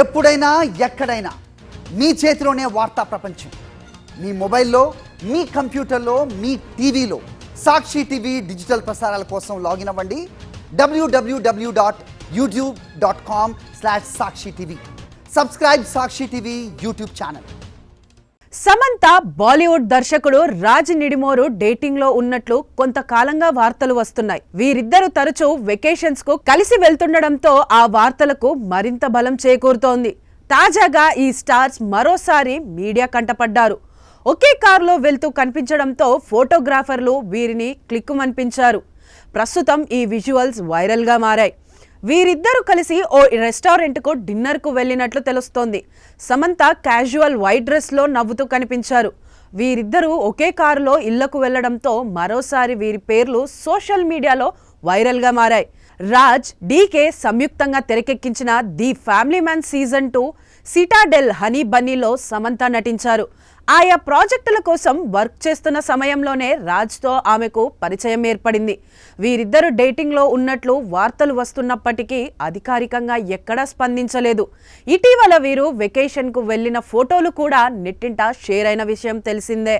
ఎప్పుడైనా ఎక్కడైనా మీ చేతిలోనే వార్తా ప్రపంచం. మీ మొబైల్లో మీ కంప్యూటర్లో మీ టీవీలో. సాక్షి టీవీ డిజిటల్ ప్రసారాల కోసం లాగిన్ అవ్వండి. W W W dot YouTube dot com slash Sakshi TV. Subscribe Sakshi TV YouTube channel. Samantha Bollywood దర్శకుడు రాజ్ నిడిమోరు డేటింగ్లో ఉన్నట్లు కొంతకాలంగా వార్తలు వస్తున్నాయి. వీరిద్దరూ తరచూ వెకేషన్స్కు కలిసి వెళ్తుండడంతో ఆ వార్తలకు మరింత బలం చేకూరుతోంది. తాజాగా ఈ స్టార్స్ మరోసారి మీడియా కంటపడ్డారు. ఒకే కారులో వెళ్తూ కనిపించడంతో ఫోటోగ్రాఫర్లు వీరిని క్లిక్కుమనిపించారు. ప్రస్తుతం ఈ విజువల్స్ వైరల్గా మారాయి. వీరిద్దరూ కలిసి ఓ రెస్టారెంట్కు డిన్నర్కు వెళ్ళినట్లు తెలుస్తోంది. సమంత క్యాజువల్ వైట్ డ్రెస్లో నవ్వుతూ కనిపించారు. వీరిద్దరూ ఒకే కారులో ఇళ్ళకు వెళ్ళడంతో మరోసారి వీరి పేర్లు సోషల్ మీడియాలో వైరల్గా మారాయి. రాజ్ డీకే సంయుక్తంగా తెరకెక్కించిన the family man season two Citadel honey బన్నీలో Samantha నటించారు. ఆయా ప్రాజెక్టుల కోసం వర్క్ చేస్తున్న సమయంలోనే రాజ్తో ఆమెకు పరిచయం ఏర్పడింది. వీరిద్దరు డేటింగ్లో ఉన్నట్లు వార్తలు వస్తున్నప్పటికీ అధికారికంగా ఎక్కడా స్పందించలేదు. ఇటీవల వీరు వెకేషన్కు వెళ్ళిన ఫోటోలు కూడా నెట్టింట షేర్ అయిన విషయం తెలిసిందే.